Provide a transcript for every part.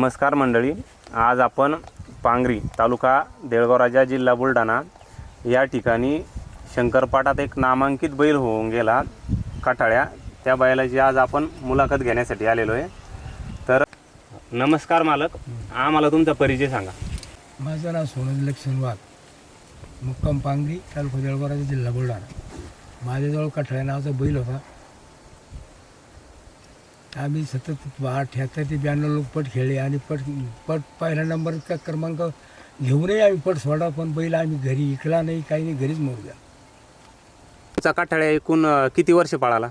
नमस्कार मंडळी आज आपण पांगरी तालुका देळगाव राजा जिल्हा बुलढाणा या ठिकाणी शंकरपाटात एक नामांकित बैल होऊन गेला काटाळ्या त्या बैलाची आज आपण मुलाखत घेण्यासाठी आलेलो आहे. तर नमस्कार मालक आम्हाला तुमचा परिचय सांगा. माझं नाव सोनज लक्ष्मण वाघ. मुक्काम पांगरी तालुका जळगाव जिल्हा बुलढाणा. माझ्याजवळ काठाळ्या नावाचा बैल होता. आम्ही सतत अठ्याहत्तर ते ब्याण्णव लोक पट खेळले आणि पट पट पहिला नंबरचा क्रमांक घेऊनही आम्ही पट सोडा पण बैल आम्ही घरी इकला नाही काही नाही घरीच मरू द्या. तुमचा एकूण अं, किती वर्ष पाळाला?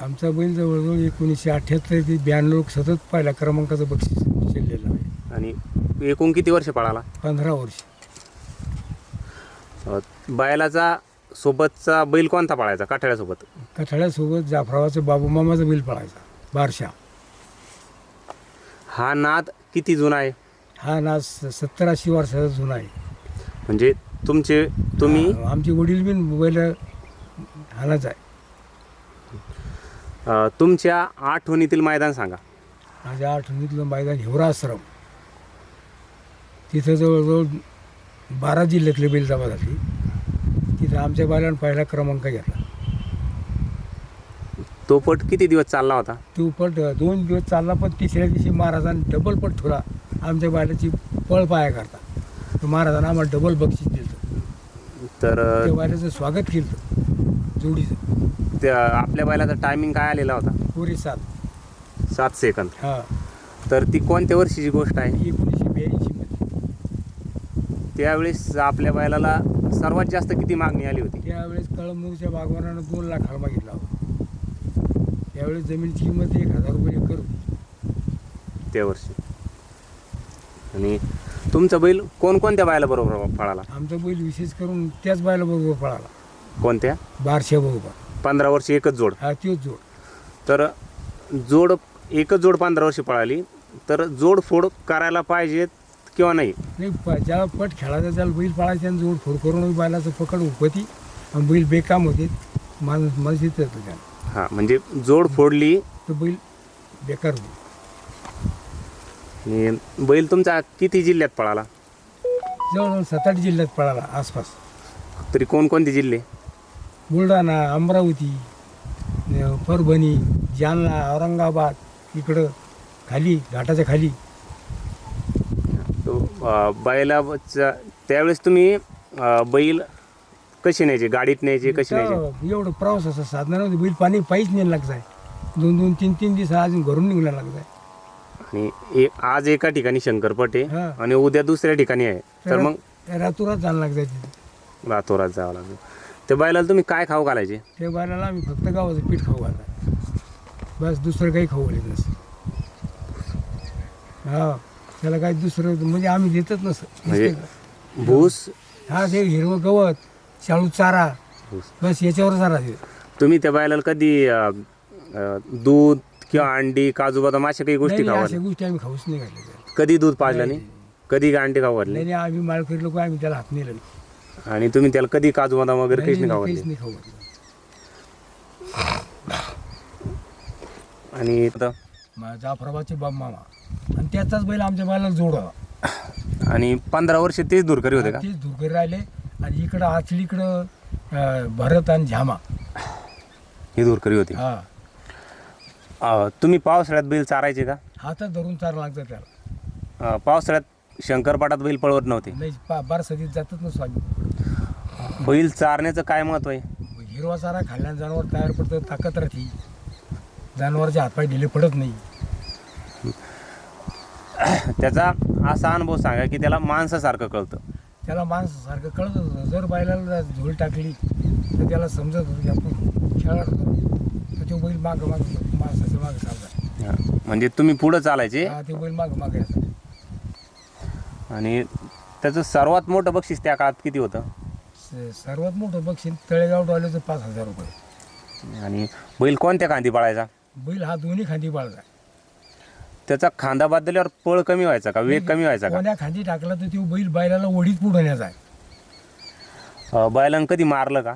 आमचा बैल जवळजवळ एकोणीसशे अठ्ठ्याहत्तर ते ब्याण्णव लोक सतत पहिल्या क्रमांकाचं बक्षीस शिरलेलं आहे. आणि एकूण किती वर्ष पाळाला? पंधरा वर्ष. अं, बैलाचा सोबतचा बैल कोणता पाळायचा? काटाळ्यासोबत कठळ्यासोबत जाफरावाचं बाबू मामाचा बैल पळायचा बारशा. हा नाद किती जुना आहे? हा नाच सत्तर ऐंशी वर्षाचा जुना आहे. म्हणजे तुमचे तुम्ही? आमचे वडील बी बैल हालाच आहे. अ, तुमच्या आठवणीतील मैदान सांगा. माझ्या आठवणीतलं मैदान हिवरा आश्रम. तिथं जवळजवळ बारा जिल्ह्यातले बैल जमा झाली. तिथं आमच्या बैलानं पहिला क्रमांक घेतला. तो पट किती दिवस चालला होता? तो पट दोन दिवस चालला पण तिसऱ्या दिवशी महाराजांनी डबल पट ठेवला आमच्या बैलाची पळ पाया करता तर महाराजांना आम्हाला डबल बक्षीस दिलं. तर त्या बैलाचं स्वागत केलं. जोडीचं. त्या आपल्या बैलाचा टायमिंग काय आलेला होता? पुरी सात. सात सेकंद हा. तर ती कोणत्या वर्षीची गोष्ट आहे? ब्याऐंशीमध्ये त्यावेळेस आपल्या बैलाला सर्वात जास्त किती मागणी आली होती? त्यावेळेस कळमनुरच्या बागवानानं दोन लाखाला मागितला होता. त्यावेळेस जमिनीची किंमत एक हजार रुपये एकर होती. त्या वर्षी. आणि तुमचा बैल कोणकोणत्या बैला बरोबर पळाला? आमचा बैल विशेष करून त्याच बायला बरोबर पळाला. कोणत्या? बारशा बरोबर. पंधरा वर्षी एकच जोड. हा तोच जोड. तर जोड एकच जोड पंधरा वर्षी पळाली. तर जोड फोड करायला पाहिजेत किंवा नाही? नाही प ज्याला पट खेळायचा त्याला बैल पळायचा आणि जोड फोड करून बैलाचं पकड उपती आणि बैल बेकाम होते. माणूस माणूस येत होतं त्याला. हां म्हणजे जोड फोडली. तर बैल बेकार होते. आणि बैल तुमचा किती जिल्ह्यात पळाला? जवळजवळ सात आठ जिल्ह्यात पळाला आसपास. तरी कोणकोणते जिल्हे? बुलढाणा अमरावती अं, परभणी जालना औरंगाबाद इकडं खाली घाटाच्या खाली. बैलाचा त्यावेळेस तुम्ही अं, बैल कसे न्यायचे? गाडीत न्यायचे कसे न्यायचे? एवढं प्रवास असं साधना नव्हती. बैल पाणी पायीच नाही लागत आहे. दोन दोन तीन तीन दिवस अजून घरून निघायला लागत आहे. आणि ए- आज एका ठिकाणी शंकरपट आहे हां. आणि उद्या दुसऱ्या ठिकाणी आहे. तर मग? रातोरात जाणं लागत आहे तिथे. रातोरात जावं लागेल. त्या बैलाला तुम्ही काय खाऊ घालायचे? त्या बैलाला आम्ही फक्त गावाचं पीठ खाऊ घालता बस दुसरं काही खाऊ घालत नसतं हा. त्याला काही दुसरं म्हणजे आम्ही देतच नसतं म्हणजे भूस हा ते हिरवं गवत शाळू चारा बस याच्यावर चारा देतो तुम्ही त्या बैलाला कधी अं, अं, दूध किंवा अंडी काजू बदाम अशा काही गोष्टी नाही, खाऊ नाही, घातल्या? अशा गोष्टी आम्ही खाऊच नाही घातल्या त्याला. कधी दूध पाजलं नाही. कधी अंडी खाऊ घातले नाही नाही, आम्ही माळकरी लोक आम्ही त्याला हात नेलं. आणि तुम्ही त्याला कधी काजू बदाम वगैरे काहीच नाही, नाही खाऊ काहीच घातले नाही खाऊ घातलं. आणि आता- मा- जाफराबादचे बाब मामा आणि त्याचाच बैल आमच्या बैलाला जोड होता आणि पंधरा वर्ष तेच दूरकरी होते का? तेच धुकरी राहिले आणि इकडं आचलीकडं अं, भरत आणि झामा. ही दूरकरी होती. हा. अं, तुम्ही पावसाळ्यात बैल चारायचे का? हातात धरून चार लागतं त्याला. अं, पावसाळ्यात शंकरपाटात बैल पळवत नव्हते. नाही पा बार सदीत जातच नसतो आम्ही बैल चारण्याचं काय महत्त्व आहे? हिरवा चारा खाल्ल्यानं जनावर तयार पडतं ताकद राहते. जनावरचे हातपाय ढिले पडत नाही. त्याचा असा अनुभव सांगा की त्याला माणसासारखं कळतं. त्याला माणसासारखं कळत होतं. जर बैलाला झोल टाकली तर त्याला समजत होतं की आपण खेळाड तर तो बैल मागं मागं माणसाच्या मागं चालला. हां. म्हणजे तुम्ही पुढं चालायचे? हा ते बैल मागं मागं यायचा. आणि त्याचं सर्वात मोठं बक्षीस त्या काळात किती होतं? स- सर्वात मोठं बक्षीस तळेगाव डॉलेचं पाच हजार रुपये. आणि बैल कोणत्या खांदी पळायचा? बैल हा दोन्ही खांदी बाळगा त्याचा खांदा बदलल्यावर पळ कमी व्हायचा का? वेग कमी व्हायचा का? कोण्या खांदी टाकला तर तो बैल बैलाला ओढीत पुढण्याचा आहे. अं, बैलानं कधी मारलं का?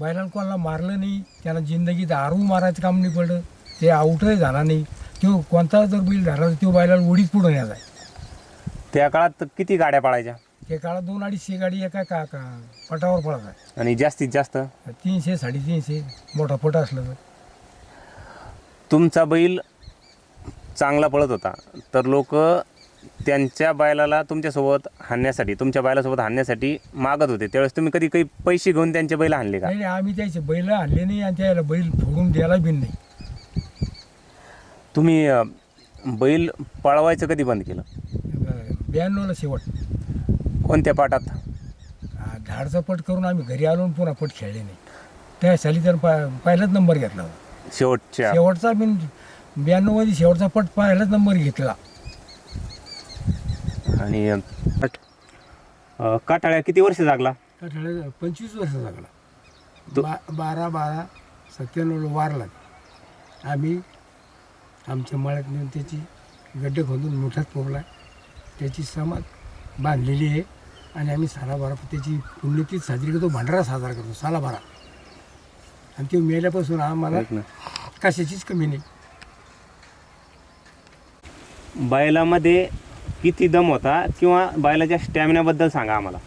बैलाला कोणाला मारलं नाही. त्याला जिंदगीत आरू मारायचं काम नाही पडलं. ते आउटही झाला नाही. तो कोणता जर बैल झाला तर तो बैलाला उडीत पुढं न्यायचा त्या काळात किती गाड्या पळायच्या? त्या काळात दोन अडीचशे गाडी एका का का पटावर पडत आहे आणि जास्तीत जास्त? तीनशे साडेतीनशे मोठा पट असलं तर. तुमचा बैल चांगला पळत होता. तर लोक त्यांच्या बैलाला तुमच्यासोबत हाणण्यासाठी तुमच्या बैलासोबत हाणण्यासाठी मागत होते. त्यावेळेस तुम्ही कधी काही पैसे घेऊन त्यांचे बैल हाणले का? नाही नाही, आम्ही त्याचे बैल आणले नाही आणि त्याला बैल फोडून द्यायला बी नाही. तुम्ही अ, बैल पळवायचं कधी बंद केलं? ब्याण्णवला शेवट. कोणत्या पाटात? हा, धाडचा पट करून आम्ही घरी आलो आणि पुन्हा पट खेळले नाही. त्या साली तर पहिलाच नंबर घेतला होता. शेवटच्या. शेवटचा मी ब्याण्णवमध्ये शेवटचा पट पहिलाच नंबर घेतला. आणि अ, काटाळ्या किती वर्ष लागला का ठरलं? पंचवीस वर्ष लागला बा बारा बारा सत्त्याण्णवला वारला आम्ही आमच्या मळ्यात नेऊन त्याची गड्डे खोदून मोठ्यात पोगला त्याची समाज बांधलेली आहे. आणि आम्ही सालाबारा त्याची पुण्यतीच साजरी करतो भंडारा साजरा करतो सालाबारा. आणि ते मेल्यापासून आम्हाला ऐक ना. कशाचीच कमी नाही. बैलामध्ये किती दम होता किंवा बैलाच्या स्टॅमिनाबद्दल सांगा आम्हाला.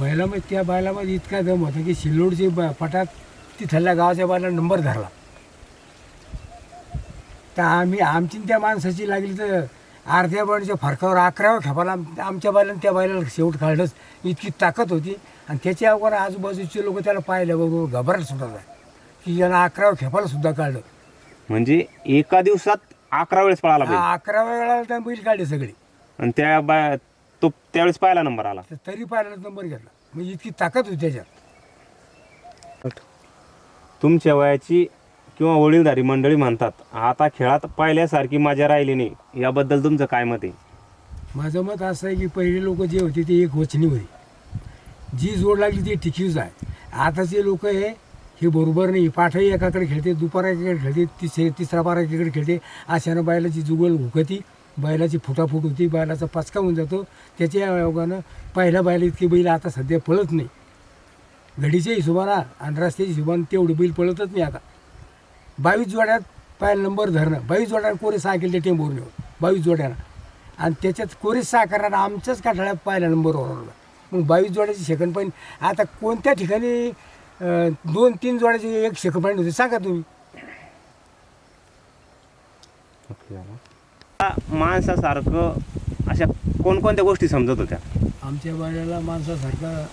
बैलामध्ये त्या बैलामध्ये इतका दम होता की सिल्लोडचे ब पटात तिथल्या गावाच्या बैला नंबर धरला. तर आम्ही आमची त्या माणसाची लागली तर अर्ध्या बैलाच्या फरकावर अकराव्या खेपाला आम- आमच्या बैलानं त्या बैलाला शेवट काढलंच. इतकी ताकद होती. आणि त्याच्या अगोदर आजूबाजूचे लोक त्याला पाहिल्याबरोबर सुटत आहे की यानं अकराव्या खेपाला सुद्धा काढलं. म्हणजे एका दिवसात अकरा वेळेस पळाला बैल. हा, अकराव्या वेळाला त्या बैल काढले सगळे. आणि त्या बाय तो त्यावेळेस पहिला नंबर आला. तर तरी पाहिला नंबर घेतला. म्हणजे इतकी ताकद होती त्याच्यात. तुमच्या वयाची किंवा वडीलधारी मंडळी म्हणतात आता खेळात पाहिल्यासारखी मजा राहिली नाही. याबद्दल तुमचं काय मत आहे? माझं मत असं आहे की पहिले लोक जे होते ते एक वचनी होते. जी जोड लागली ती टिकीच आहे. आताचे लोक हे हे बरोबर नाही. पाठही एकाकडे खेळते दुपारा एकाकडे खेळते तिसरे तिसरा बारा एकीकडे खेळते. अशानं बैलाची जुगल हुकती बैलाची फुटाफूट होती बैलाचा पचका होऊन जातो. त्याच्या योगानं पहिल्या बैला इतकी बैल आता सध्या पळत नाही. घडीच्या हिशोबानं आणि रस्त्याच्या हिशोबानं तेवढे बैल पळतच नाही आता. बावीस जोड्यात पहिला नंबर धरणं. बावीस जोड्यानं कोरे सहा केले टेंबूर नेऊन बावीस जोड्यानं. आणि त्याच्यात कोरे सहा करणार आमच्याच काठाळ्यात पहिल्या नंबरवर मग बावीस जोड्याची सेकंड पॉईंट आता कोणत्या ठिकाणी अं, दोन तीन जोड्याचे एक पॉईंट होते. सांगा तुम्ही. त्या माणसासारखं अशा कोणकोणत्या गोष्टी समजत होत्या? आमच्या बाळाला माणसासारखं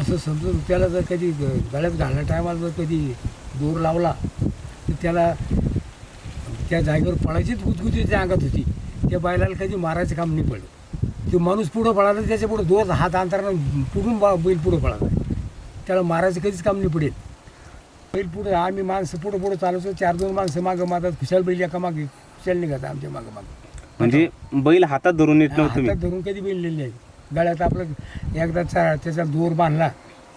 असं समजून त्याला जर कधी ग- गळ्यात घालण्या टायमाला जर कधी दोर लावला तर त्याला त्या जागेवर पळायचीच गुदगुदी त्या अंगात होती. त्या बैलाला कधी मारायचं काम नाही पडलं. तो माणूस पुढं पळाला त्याच्या पुढं दोन हात अंतरानं पुढून बा बैल पुढं पळाला. त्याला मारायचं कधीच काम नाही पडेल बैल पुढं आम्ही माणसं पुढं पुढं चालवतो चार दोन माणसं मागं मागतात खुशाल बैल एका मागे खुशाल निघातात आमच्या मागं मागं. म्हणजे बैल हातात धरून येत नव्हतं हातात धरून कधी बिनलेली नाही. गळ्यात आपलं एकदा चा- त्याचा दोर बांधला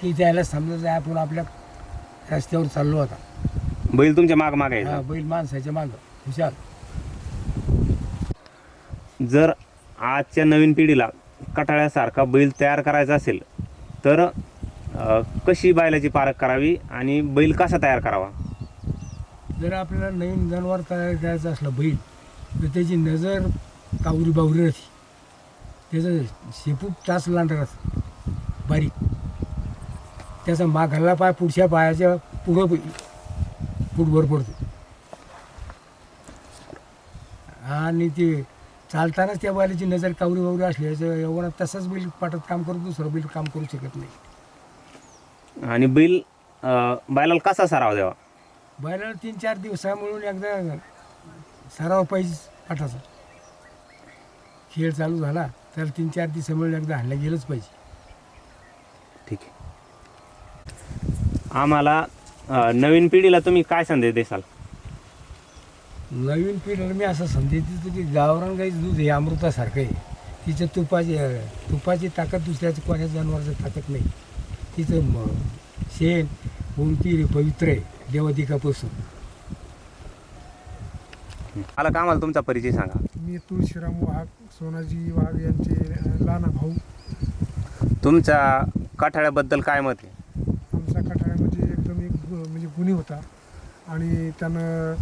की त्याला समजायचं आपण आपल्या रस्त्यावर चाललो होता बैल तुमच्या माग माग हा, बैल माणसाच्या मागं. खुशाल. जर आजच्या नवीन पिढीला कटाळ्यासारखा बैल तयार करायचा असेल तर कशी बैलाची पारख करावी आणि बैल कसा तयार करावा? जर आपल्याला नवीन जनावर तयार करायचं असलं बैल तर त्याची नजर कावरी बावरी राहते. त्याचं शेपूट तास लांडर असतं बारीक. त्याचा माघाला पाय पुढच्या पायाच्या पुढं ब- फुटभर पडतो. आणि ते चालतानाच त्या बैलाची नजर कावरी बावरी असल्याचं एवढा तसाच बैल पाटात काम करतो दुसरं बैल काम करू शकत नाही. आणि बैल अ, बैलाला कसा सराव द्यावा? बैलाला तीन चार दिवसा मिळून एकदा सराव पाहिजे पाठाचा. खेळ चालू झाला तर तीन चार दिवसा मिळून एकदा हाणलं गेलंच पाहिजे. ठीक आहे. आम्हाला अ, नवीन पिढीला तुम्ही काय संदेश देसाल? नवीन पिढीला मी असं संदेश देतो की गावरान गाईचं दूध हे अमृतासारखं आहे. तिच्या तुपाची तुपाची ताकद दुसऱ्याचं कोणाच्या जनावराचं ताकद नाही. तिचं म शेण कोणती पवित्र आहे देवाधिकापासून. मला का आम्हाला तुमचा परिचय सांगा? मी तुळशीराम वाघ सोनाजी वाघ यांचे अ, लहाना भाऊ. तुमच्या काठाळ्याबद्दल काय मत आहे? आमचा कठाळा म्हणजे एकदम एक गु- म्हणजे गुणी होता. आणि त्यानं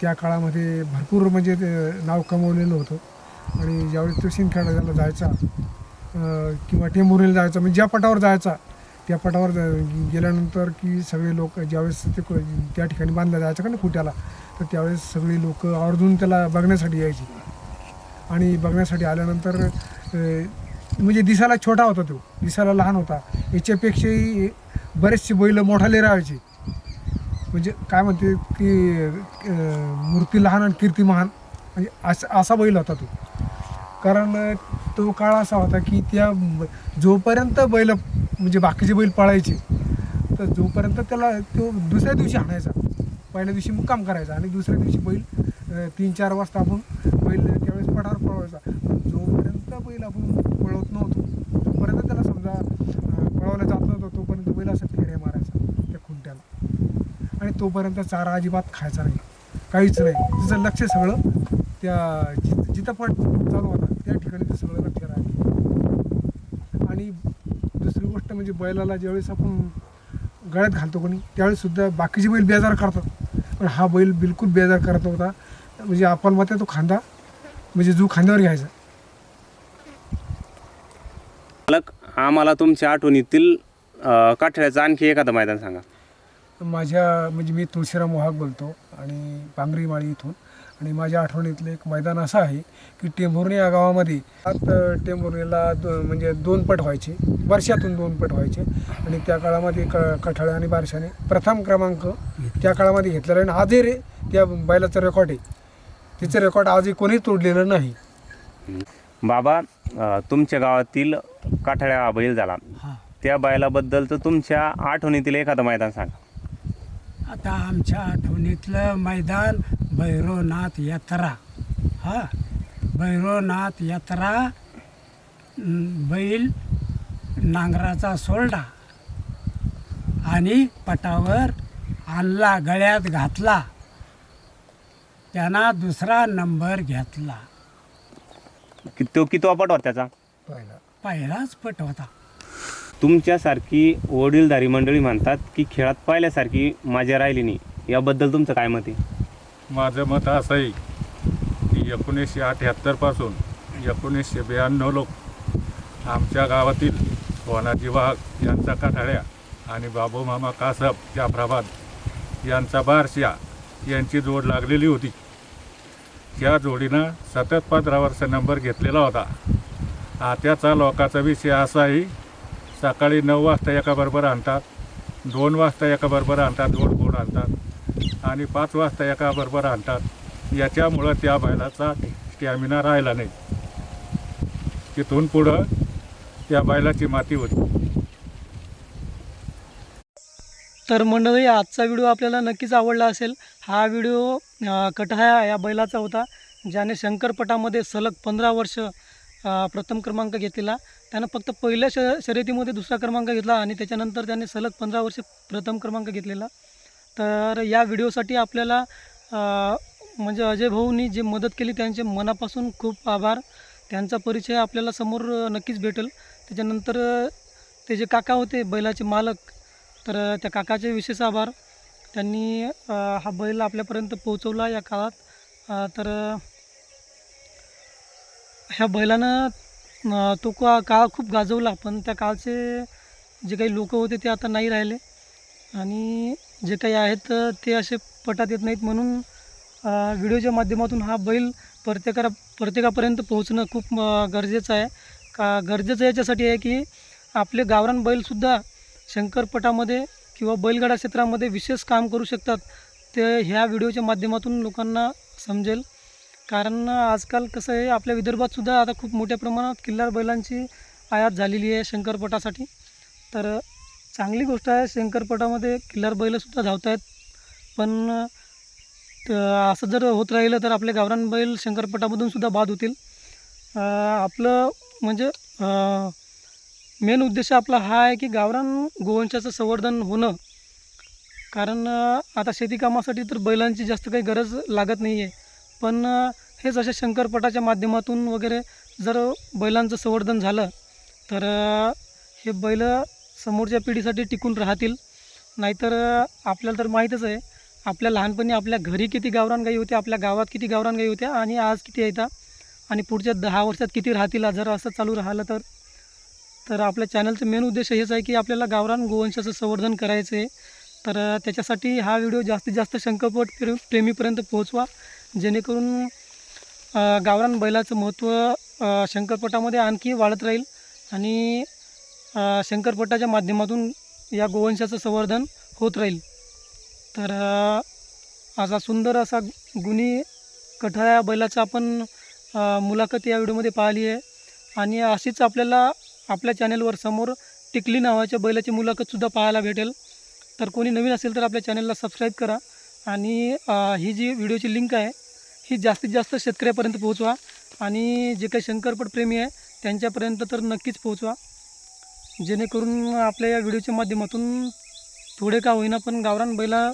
त्या काळामध्ये भरपूर म्हणजे ते नाव कमवलेलं होतं. आणि ज्यावेळेस तो शिंदखेड्याला जायचा अं, किंवा टेंभुरीला जायचा म्हणजे ज्या पटावर जायचा त्या पटावर गेल्यानंतर की सगळे लोक ज्यावेळेस ते क- त्या ठिकाणी बांधलं जायचं का ना कुट्याला तर त्यावेळेस सगळी लोक आवर्जून त्याला बघण्यासाठी यायची. आणि बघण्यासाठी आल्यानंतर म्हणजे दिसायला छोटा होता तो दिसायला लहान होता. याच्यापेक्षाही बरेचसे बैल मोठाले राहायचे. म्हणजे काय म्हणते की मूर्ती लहान आणि कीर्ती महान म्हणजे असा असा बैल होता तो. कारण तो काळ असा होता की त्या जोपर्यंत बैल म्हणजे बाकीचे बैल पळायचे. तर जोपर्यंत त्याला तो दुसऱ्या दिवशी आणायचा. पहिल्या दिवशी मुक्काम करायचा आणि दुसऱ्या दिवशी बैल तीन चार वाजता आपण बैल त्यावेळेस पठार पळवायचा. पण जोपर्यंत बैल आपण पळवत नव्हतो तोपर्यंत त्याला समजा पळवला जात नव्हतं तोपर्यंत बैल असा फेऱ्या मारायचा त्या खुंट्याला. आणि तोपर्यंत चारा अजिबात खायचा नाही. काहीच नाही. तिचं लक्ष सगळं त्या जिथं जिथं पण चालू होता त्या ठिकाणी ते सगळं लक्ष राहायचं आणि दुसरी गोष्ट म्हणजे बैलाला ज्यावेळेस आपण गळ्यात घालतो कोणी त्यावेळेस सुद्धा बाकीचे बैल बेजार करतात. पण हा बैल बिलकुल बेजार करत नव्हता. म्हणजे आपण मग तो खांदा म्हणजे जो खांद्यावर घ्यायचा. मालक आम्हाला तुमच्या आठवणीतील अं, काठळ्याचं आणखी एखादं मैदान सांगा. माझ्या म्हणजे मी तुळशीराम मोहाग बोलतो आणि पांगरी माळी इथून. आणि माझ्या आठवणीतलं एक मैदान असं आहे की टेंभुर्णी या गावामध्ये आत टेंभुर्णीला दो म्हणजे दोन पट व्हायचे. वर्षातून दोन पट व्हायचे. आणि त्या काळामध्ये क कठाळे आणि बारशाने प्रथम क्रमांक त्या काळामध्ये घेतलेला आहे. आणि आजही रे त्या बैलाचं रेकॉर्ड आहे. तिचं रेकॉर्ड आजही कोणीच तोडलेलं नाही. बाबा तुमच्या गावातील काठळ्या हा बैल झाला. हा. त्या बैलाबद्दलचं तुमच्या आठवणीतील एखादं मैदान सांगा. आता आमच्या आठवणीतलं मैदान भैरवनाथ यात्रा हा भैरवनाथ यात्रा बैल नांगराचा सोलडा आणि पटावर आणला गळ्यात घातला. त्यांना दुसरा नंबर घेतला. की तो किती वापट होता त्याचा? पहिला. पहिलाच पट होता. तुमच्यासारखी वडीलधारी मंडळी म्हणतात की खेळात पाहिल्यासारखी मजा राहिली नाही. याबद्दल तुमचं काय मत आहे? माझं मत असं आहे की एकोणीसशे अठ्याहत्तरपासून एकोणीसशे ब्याण्णव लोक आमच्या गावातील वनाजी वाघ यांचा काठाळ्या आणि बाबू मामा कासप जाफराबाद यांचा बारशिया यांची जोड लागलेली होती. त्या जोडीनं सतत पंधरा वर्ष नंबर घेतलेला होता. आत्याचा लोकाचा विषय असा आहे सकाळी नऊ वाजता एकाबरोबर आणतात दोन वाजता एकाबरोबर आणतात दोन गोड आणतात. आणि पाच वाजता एका बरोबर आणतात. याच्यामुळं त्या बैलाचा स्टॅमिना राहिला नाही. तिथून पुढं त्या बैलाची माती होती. तर मंडळी आजचा व्हिडिओ आपल्याला नक्कीच आवडला असेल. हा व्हिडिओ कटहाया या बैलाचा होता ज्याने शंकरपटामध्ये सलग पंधरा वर्ष प्रथम क्रमांक घेतलेला. त्यानं फक्त पहिल्या श शर्यतीमध्ये दुसरा क्रमांक घेतला आणि त्याच्यानंतर त्याने सलग पंधरा वर्ष प्रथम क्रमांक घेतलेला. तर या व्हिडिओसाठी आपल्याला म्हणजे अजय भाऊनी जे मदत केली त्यांचे मनापासून खूप आभार. त्यांचा परिचय आपल्याला समोर नक्कीच भेटेल. त्याच्यानंतर ते जे काका होते बैलाचे मालक तर त्या काकाचे विशेष आभार. त्यांनी हा बैल आपल्यापर्यंत पोहोचवला या काळात. तर ह्या बैलानं तो का काळ खूप गाजवला पण त्या काळचे जे काही लोक होते ते आता नाही राहिले. आणि जे काही आहेत ते असे पटात येत नाहीत म्हणून व्हिडिओच्या माध्यमातून हा बैल प्रत्येका प्रत्येकापर्यंत पोहोचणं खूप गरजेचं आहे. का गरजेचं याच्यासाठी आहे की आपले गावरान बैलसुद्धा शंकरपटामध्ये किंवा बैलगाडा क्षेत्रामध्ये विशेष काम करू शकतात. ते ह्या व्हिडिओच्या माध्यमातून लोकांना समजेल. कारण आजकाल कसं आहे आपल्या विदर्भातसुद्धा आता खूप मोठ्या प्रमाणात किल्लार बैलांची आयात झालेली आहे शंकरपटासाठी. तर चांगली गोष्ट आहे शंकरपटामध्ये किल्लार बैलसुद्धा धावत आहेत पण असं जर होत राहिलं तर आपले गावरान बैल शंकरपटामधून सुद्धा बाद होतील. आपलं म्हणजे मेन उद्देश आपला हा आहे की गावरान गोवंशाचं संवर्धन होणं. कारण आता शेती कामासाठी तर बैलांची जास्त काही गरज लागत नाही आहे पण हे हेच अशा शंकरपटाच्या माध्यमातून वगैरे जर बैलांचं संवर्धन झालं तर हे बैल समोरच्या पिढीसाठी टिकून राहतील. नाहीतर आपल्याला तर माहीतच आहे आपल्या लहानपणी आपल्या घरी किती गावरान गाई होत्या आपल्या गावात किती गावरान गाई होत्या आणि आज किती येतात आणि पुढच्या दहा वर्षात किती राहतील जर असं चालू राहिलं तर तर आपल्या चॅनलचं मेन उद्देश हेच आहे की आपल्याला गावरान गोवंशाचं संवर्धन करायचं आहे. तर त्याच्यासाठी हा व्हिडिओ जास्तीत जास्त शंकरपट प्रेमीपर्यंत पोहोचवा. जेणेकरून गावरान बैलाचं महत्त्व शंकरपटामध्ये आणखी वाढत राहील. आणि शंकरपटाच्या माध्यमातून या गोवंशाचं संवर्धन होत राहील. तर असा सुंदर असा गुणी कठाळ्या बैलाचा आपण मुलाखत या व्हिडिओमध्ये पाहिली आहे. आणि अशीच आपल्याला आपल्या चॅनेलवर समोर टिकली नावाच्या बैलाची मुलाखतसुद्धा पाहायला भेटेल. तर कोणी नवीन असेल तर आपल्या चॅनलला सबस्क्राईब करा. आणि ही जी व्हिडिओची लिंक आहे ही जास्तीत जास्त शेतकऱ्यापर्यंत पोहोचवा. आणि जे काही शंकरपट प्रेमी आहे त्यांच्यापर्यंत तर नक्कीच पोहोचवा. जेणेकरून आपल्या या व्हिडिओच्या माध्यमातून थोडे का होईना पण गावरान बैला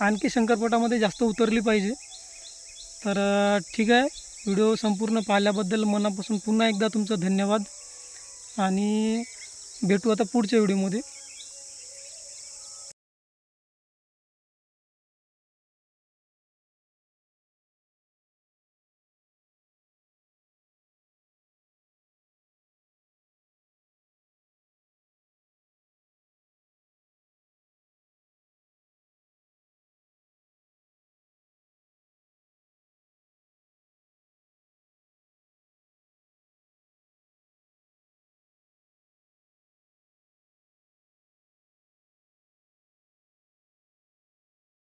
आणखी शंकरपटामध्ये जास्त उतरली पाहिजे. तर ठीक आहे. व्हिडिओ संपूर्ण पाहिल्याबद्दल मनापासून पुन्हा एकदा तुमचं धन्यवाद. आणि भेटू आता पुढच्या व्हिडिओमध्ये.